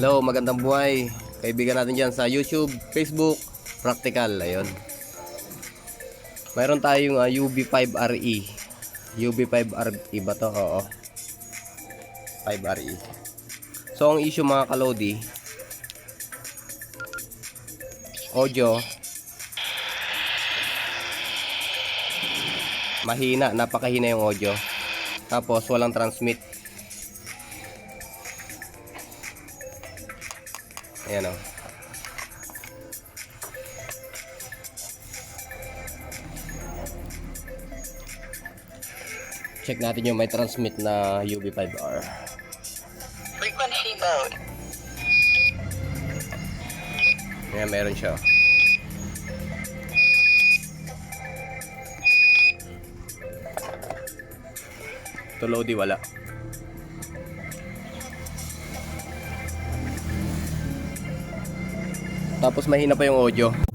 Hello, magandang buhay. Kaibigan natin dyan sa YouTube, Facebook, Practical. Ayun. Mayroon tayong ah, UB5RE. UB5RE ba to? Oo. 5RE. So, ang issue mga kalodi, audio, mahina, napakahina yung audio. Tapos, walang transmit. Check natin yung may transmit na UB5R. Frequency mode. Ayan, meron siya. Ito Lodi, wala. Tapos mahina pa yung audio.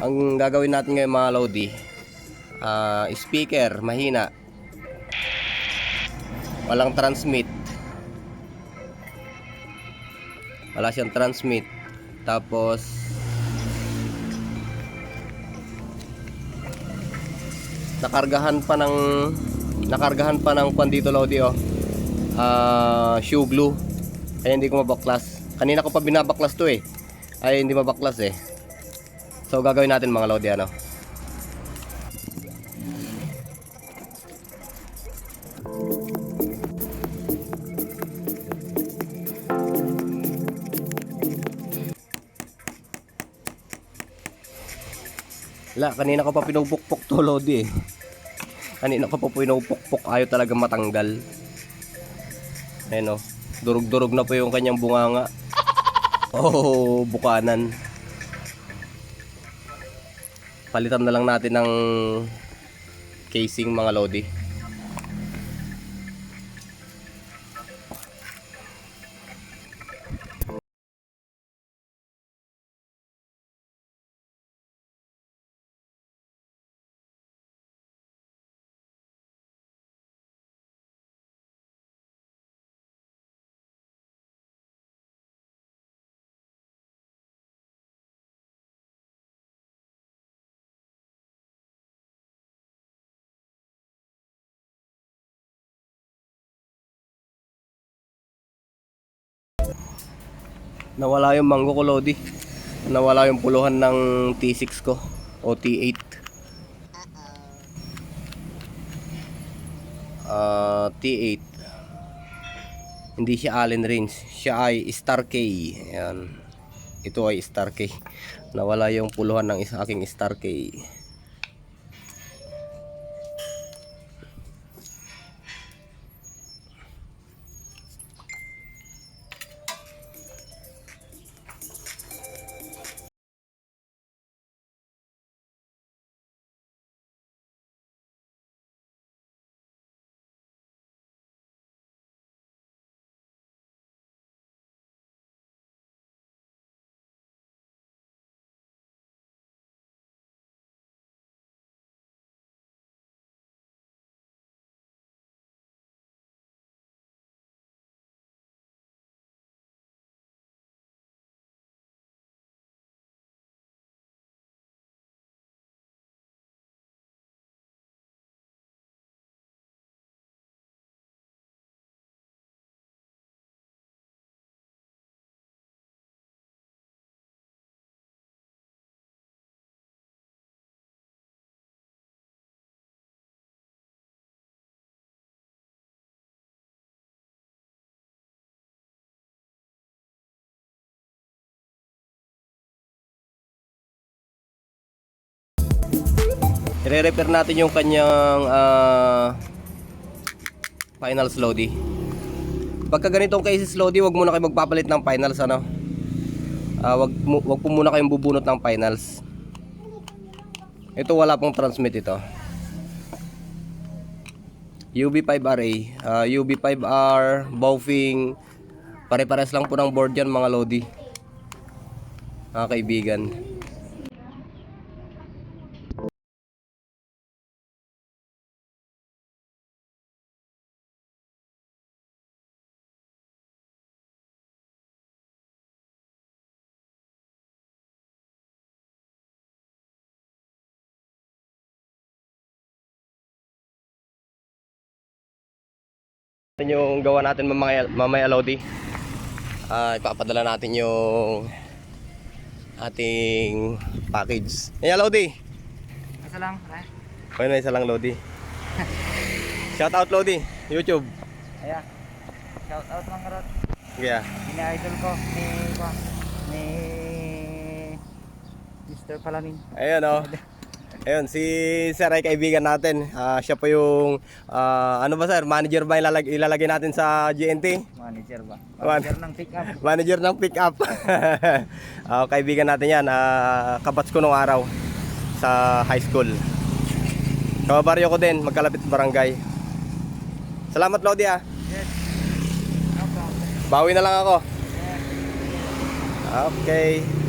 Ang gagawin natin ngayon mga Lodi, ah, speaker, mahina. Walang transmit. Wala siyang transmit. Tapos nakargahan pa ng nakargahan pa ng kwan dito Lodi oh. Ah, shoe glue. Kaya hindi ko mabaklas. Kanina ko pa binabaklas to eh. Ay hindi mabaklas eh. So gagawin natin mga lodi ano. La, kanina ko pa pinupukpok to lodi eh. Kanina ko pa pinupukpok ayaw talaga matanggal. Ayun oh. Durug-durug na po yung kanyang bunganga. Oh, bukanan palitan na lang natin ng casing mga lodi nawala yung mango ko lodi. Nawala yung puluhan ng T6 ko o T8 Ah, T8 hindi siya Allen range siya ay Star K. Ayan. ito ay Star K. Nawala yung puluhan ng aking Star K I-repair natin yung kanyang ah, final slowdy. Pagka ganitong cases Lodi, wag muna kayo magpapalit ng finals ano. Ah, wag wag po muna kayong bubunot ng finals. Ito wala pong transmit ito. UB5RA, ah, UB5R, Baofeng, pare-pares lang po ng board yan mga Lodi. Mga kaibigan. Ito yung gawa natin mamaya, mamaya Lodi. Ah, ipapadala natin yung ating package. Ayan Lodi. Isa lang, eh. Okay na isa lang Lodi. Shout out Lodi, YouTube. Ayan. Shout out mga karot. Yeah. Ini-idol ko ni ni Mr. Palamin. Ayun oh. Ayun, si Sir ay kaibigan natin. Ah, siya po yung ah, ano ba sir, manager ba ilalag ilalagay natin sa GNT? Manager ba? Man- Manager ng pick up. Manager ng pick up. Ah, kaibigan natin 'yan. Ah, kabats ko nung araw sa high school. Kababaryo ko din, magkalapit barangay. Salamat Lodi ah. Yes. Bawi na lang ako. Yes. Okay.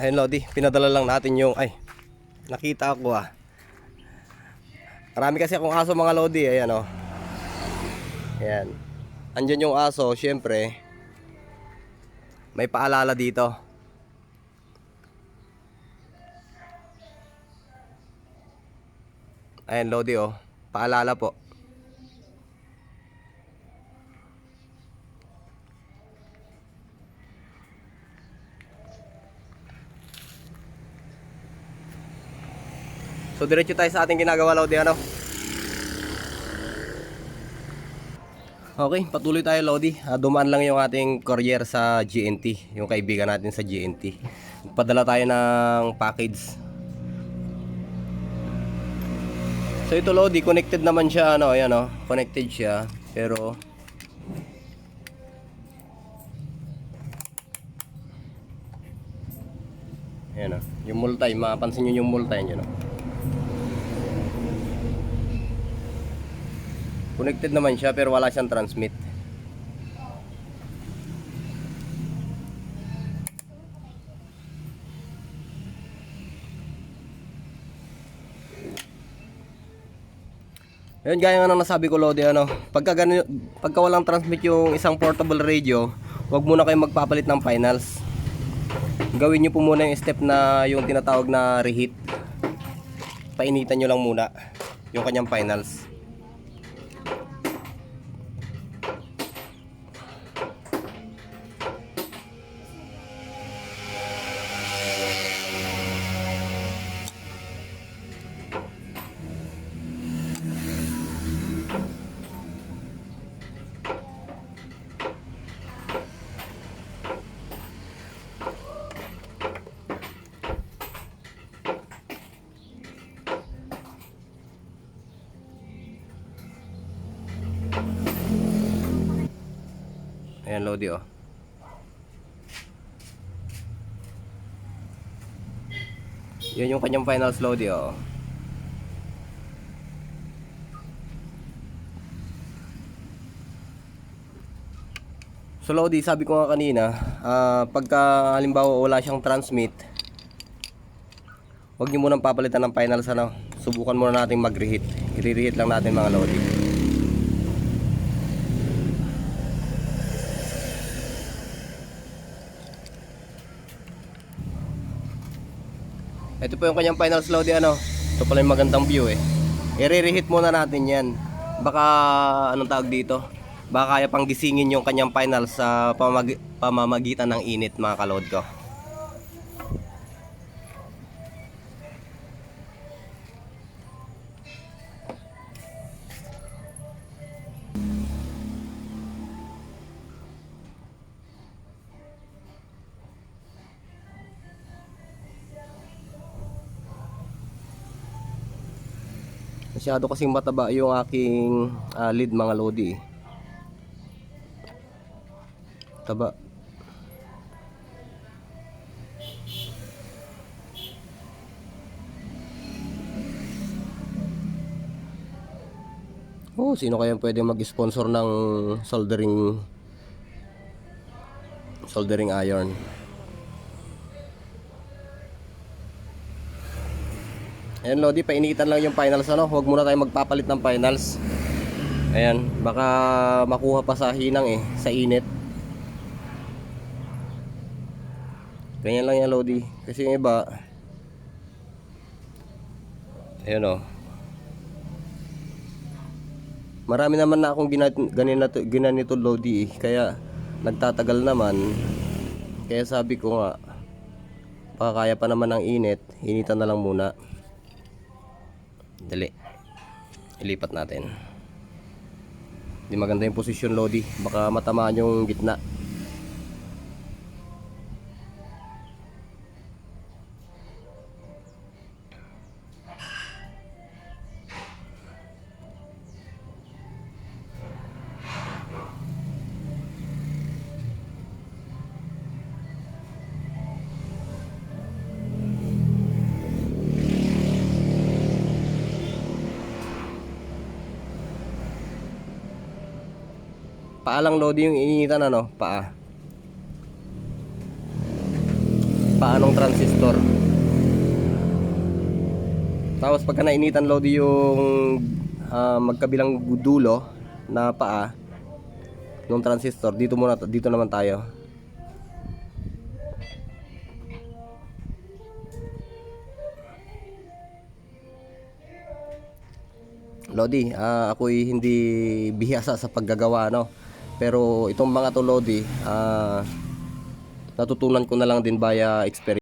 Ayun Lodi, pinadala lang natin yung ay nakita ko ah. Marami kasi akong aso mga Lodi, ayan oh. Ayan. Andyan yung aso, syempre. May paalala dito. Ayan, Lodi oh. Paalala po. So diretso tayo sa ating ginagawa Lodi ano. Okay, patuloy tayo Lodi. Ah, dumaan lang yung ating courier sa GNT, yung kaibigan natin sa GNT. Padala tayo ng package. So ito Lodi, connected naman siya ano, ayan oh, connected siya. Pero Ayan oh, yung multi, mapapansin niyo yung multi niyo no. Connected naman siya pero wala siyang transmit. Ayun, gaya nga ng nasabi ko Lodi, ano, pagka, gani, pagka walang transmit yung isang portable radio, wag muna kayong magpapalit ng finals. Gawin nyo po muna yung step na yung tinatawag na reheat. Painitan nyo lang muna yung kanyang finals. Lodi, oh. Yan yung kanyang finals, Lodi, oh. So, Lodi, sabi ko nga kanina, ah, pagka halimbawa wala siyang transmit, huwag niyo munang papalitan ng finals, ano. Subukan muna natin mag-reheat. I-reheat lang natin mga Lodi. Ito po yung kanyang final slow di ano. Ito pala yung magandang view eh. I-reheat muna natin yan. Baka anong tawag dito? Baka kaya pang gisingin yung kanyang final sa pamag- pamamagitan ng init mga kalod ko. Masyado kasing mataba yung aking ah, lead mga lodi. Taba. Oh, sino kaya pwede mag-sponsor ng soldering soldering iron? Ayan Lodi, painitan lang yung finals ano. Huwag muna tayo magpapalit ng finals. Ayan, baka makuha pa sa hinang eh, sa init. Ganyan lang yan Lodi. Kasi yung iba, ayan o. Marami naman na akong ganito, ginanito Lodi eh. Kaya nagtatagal naman. Kaya sabi ko nga, baka kaya pa naman ng init, initan na lang muna. Dali. Ilipat natin. Hindi maganda yung posisyon Lodi. Baka matamaan yung gitna. Paa lang Lodi yung initan ano? Paa. Paa ng transistor. Tapos pagka nainitan Lodi yung ah, magkabilang dulo na paa ng transistor, dito muna dito naman tayo. Lodi, ah, ako'y hindi bihasa sa paggagawa no. Pero itong mga to Lodi, ah, natutunan ko na lang din via experience.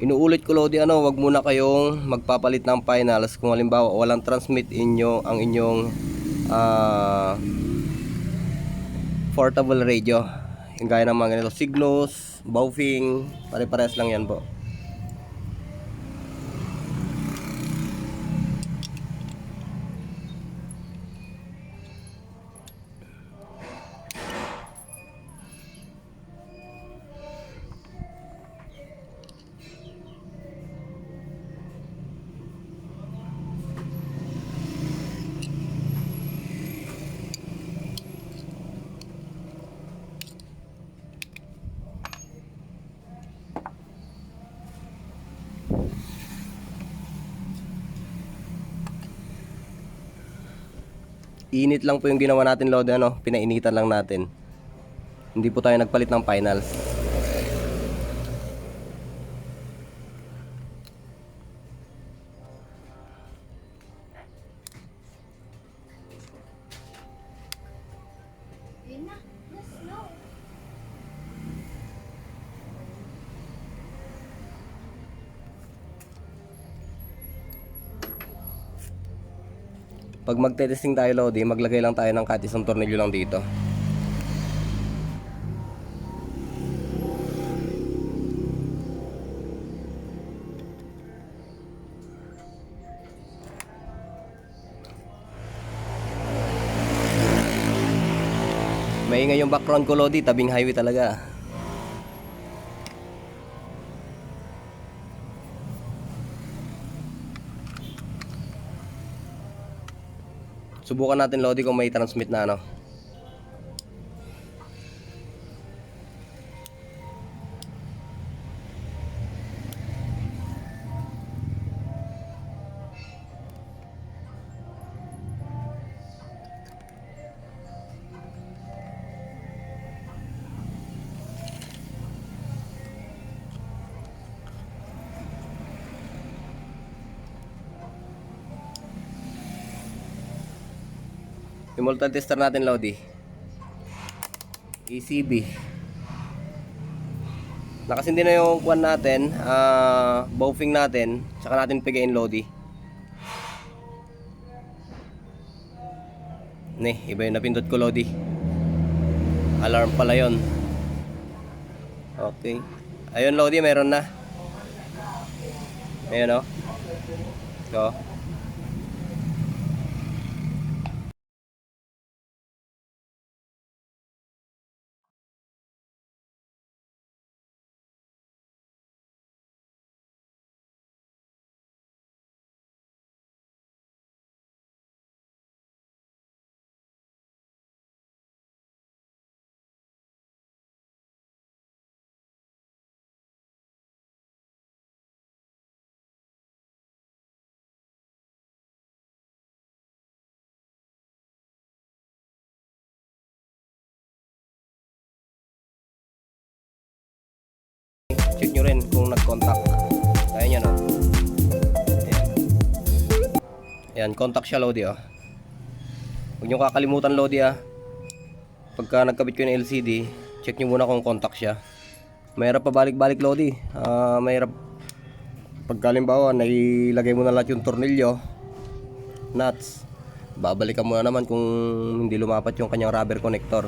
Inuulit ko Lodi ano, wag muna kayong magpapalit ng finals kung halimbawa walang transmit inyo ang inyong ah, portable radio. Yung gaya ng mga ganito, Signos, Baofeng, pare-pares lang yan po. Init lang po yung ginawa natin Lodi ano, pinainitan lang natin. Hindi po tayo nagpalit ng finals. Pag magte-testing tayo Lodi, maglagay lang tayo ng kahit isang tornilyo lang dito. Maingay yung background ko Lodi, tabing highway talaga. Subukan natin, Lodi, kung may transmit na ano. Yung multi-tester natin, Lodi. ECB. Nakasindi na yung kwan natin, ah, baufing natin, saka natin pigain, Lodi. Ne, iba yung napindot ko, Lodi. Alarm pala yon. Okay. Ayun, Lodi, meron na. Ayun, oh. So, rin kung nag-contact. Kaya nyo, no? Ayan. Contact siya, Lodi, oh. Huwag nyo kakalimutan, Lodi, ah. Pagka nagkabit ko yung LCD, check nyo muna kung contact siya. Mahirap pa balik-balik, Lodi. Ah, mahirap. Pagka halimbawa, nailagay mo na lahat yung tornilyo, nuts, babalikan mo na naman kung hindi lumapat yung kanyang rubber connector.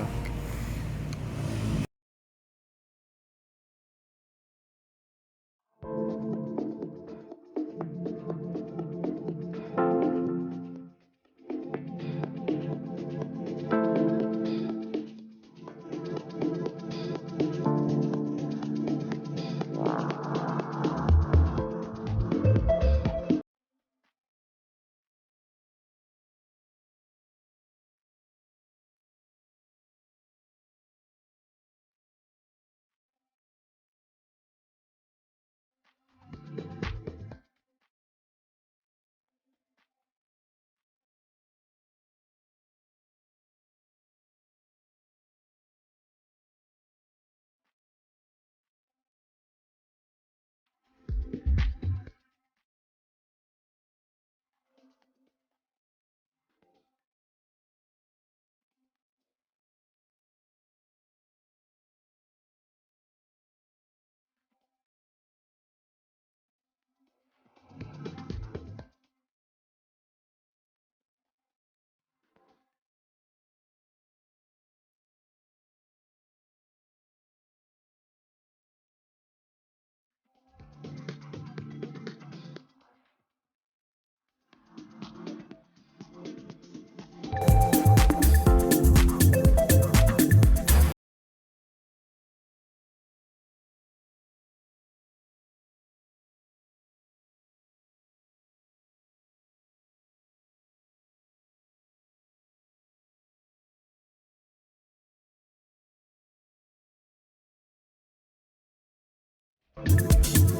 Ayun,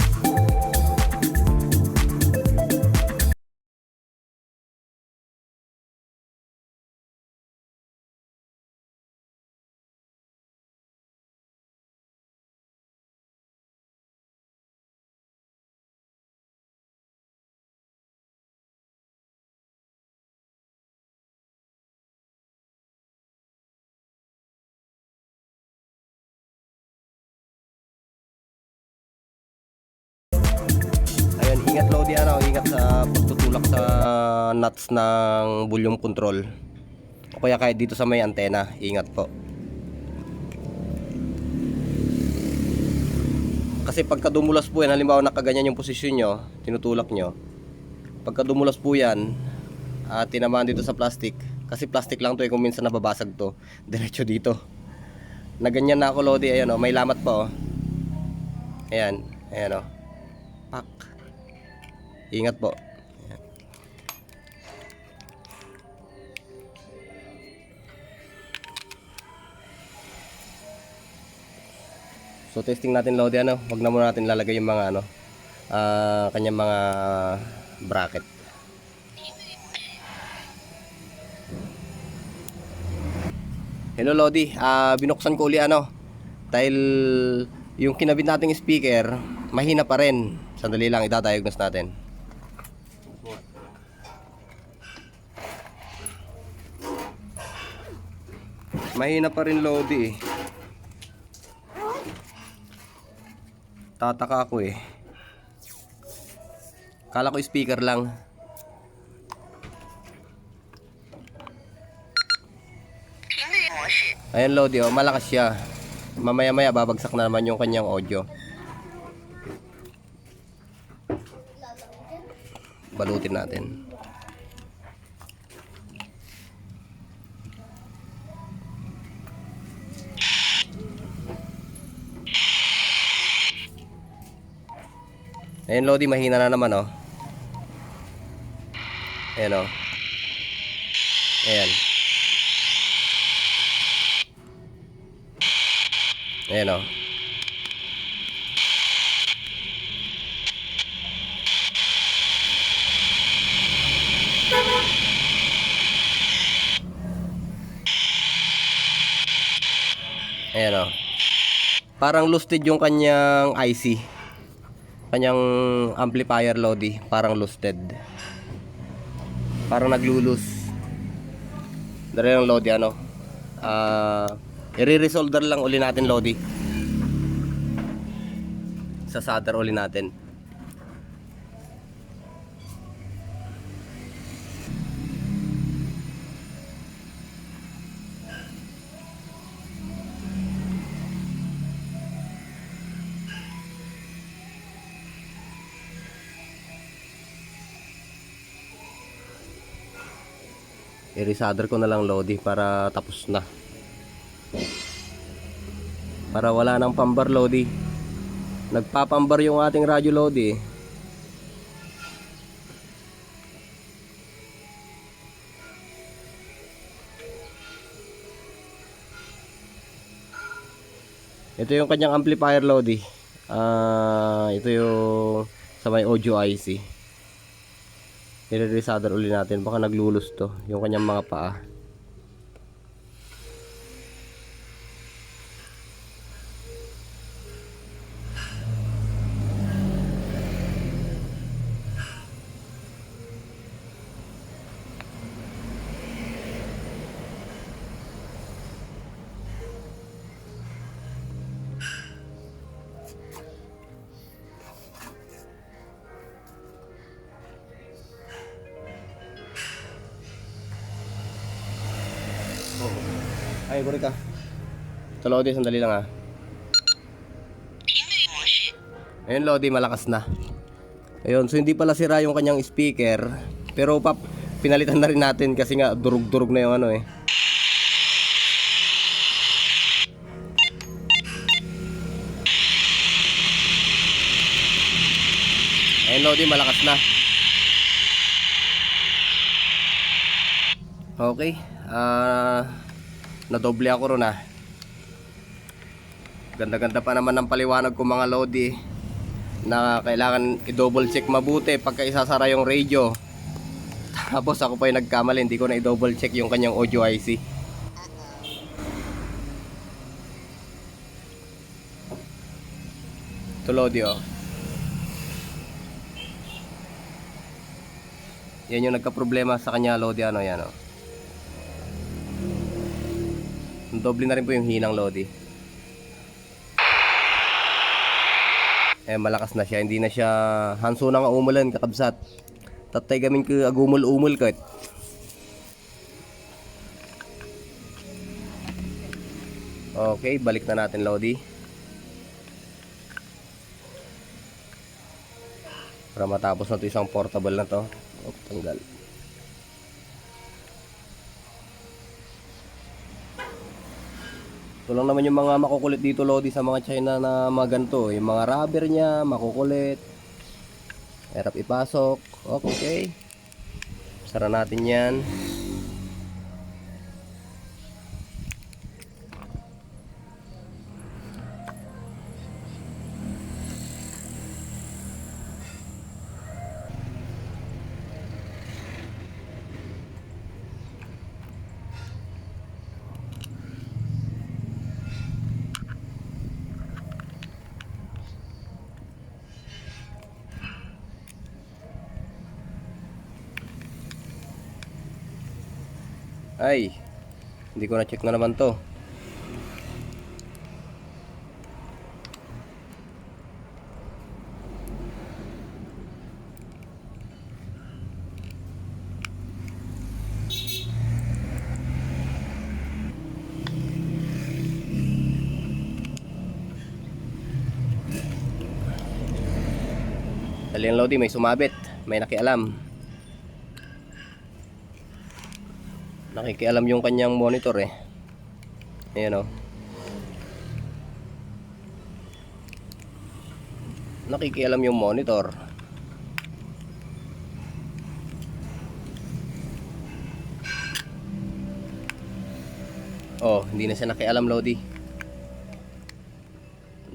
ingat Lodi ano, ingat sa pagtutulak sa nuts ng volume control. O kaya kahit dito sa may antena, ingat po. Kasi pagka dumulas po yan, halimbawa nakaganyan yung posisyon nyo, tinutulak nyo. Pagka dumulas po yan, at tinamaan dito sa plastic, kasi plastic lang to eh, kung minsan nababasag to, diretso dito. Na ganyan na ako Lodi. Ayan oh, may lamat pa oh. Ayan, ayan oh. Pak. Ingat po. So testing natin Lodi ano, wag na muna natin lalagay yung mga ano, ah kanyang mga bracket. Hello Lodi, ah binuksan ko uli ano dahil yung kinabit nating speaker mahina pa rin. Sandali lang idadiagnose natin. Mahina pa rin Lodi eh. Tataka ako eh. Kala ko speaker lang. Ayan Lodi oh, malakas siya. Mamaya maya babagsak na naman yung kanyang audio. Balutin natin. Ayan Lodi, mahina na naman oh. Ayan oh. Ayan. Ayan o. Ayan o. Parang lusted yung kanyang IC. Kanyang amplifier Lodi. Parang lusted. Parang naglulus. Dari yung Lodi ano. Ah... I-resolder lang uli natin Lodi. Sa solder uli natin. I-resolder ko na lang Lodi para tapos na. Para wala nang pambar Lodi. Nagpapambar yung ating radyo Lodi. Ito yung kanyang amplifier Lodi. Ah ito yung sa may audio IC nire-resolder uli natin. Baka naglulus to yung kanyang mga paa Guri ka. Ito, Lodi, sandali lang ah. Ayun, Lodi, malakas na. Ayun, so hindi pala sira yung kanyang speaker. Pero pap, pinalitan na rin natin kasi nga durug-durug na yung ano eh. Ayun, Lodi, malakas na. Okay. Ah, nadoble ako ron ah. Ganda-ganda pa naman ng paliwanag ko mga Lodi na kailangan i-double check mabuti pagka isasara yung radio. Tapos ako pa yung nagkamali, hindi ko na i-double check yung kanyang audio IC. Ito Lodi oh. Yan yung nagka-problema sa kanya Lodi ano yan oh. Doble na rin po yung hinang Lodi. Eh malakas na siya, hindi na siya hanso na nga umulan kakabsat. Tatay gamin ko agumul-umul kat. Okay, balik na natin Lodi. Para matapos na to isang portable na to. Oh, tanggal. Ito lang naman yung mga makukulit dito Lodi sa mga China na mga ganito. Yung mga rubber niya, makukulit. Hirap ipasok. Okay. Sara natin yan. Ay, hindi ko na-check na naman to. Dali ang Lodi, may sumabit, may nakialam. Nakikialam yung kanyang monitor eh. Ayan o nakikialam yung monitor. Oh hindi na siya nakialam Lodi.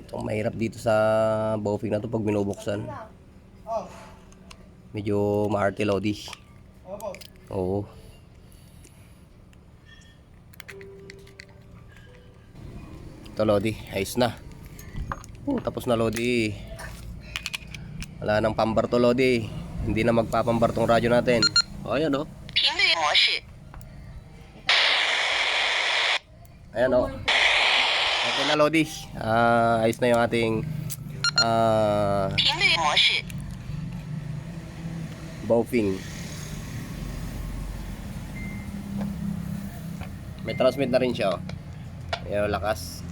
Itong mahirap dito sa bofing na to pag binubuksan. Medyo maarte Lodi. Oo Ito Lodi, ayos na. Uh, tapos na Lodi. Wala nang pambar to Lodi. Hindi na magpapambar tong radyo natin. O ayan oh. o. Ayan o. Okay na Lodi. Uh, ayos na yung ating ah, uh, Bowfing. May transmit na rin siya oh. Yung lakas.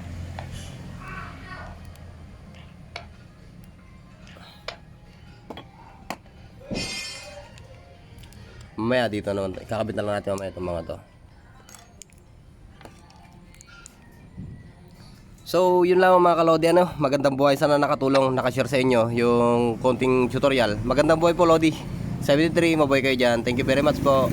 Mamaya dito naman. Kakabit na lang natin mamaya itong mga to. So, yun lang mga kalodi. Ano? Magandang buhay. Sana nakatulong, nakashare sa inyo yung konting tutorial. Magandang buhay po, Lodi. 73, mabuhay kayo dyan. Thank you very much po.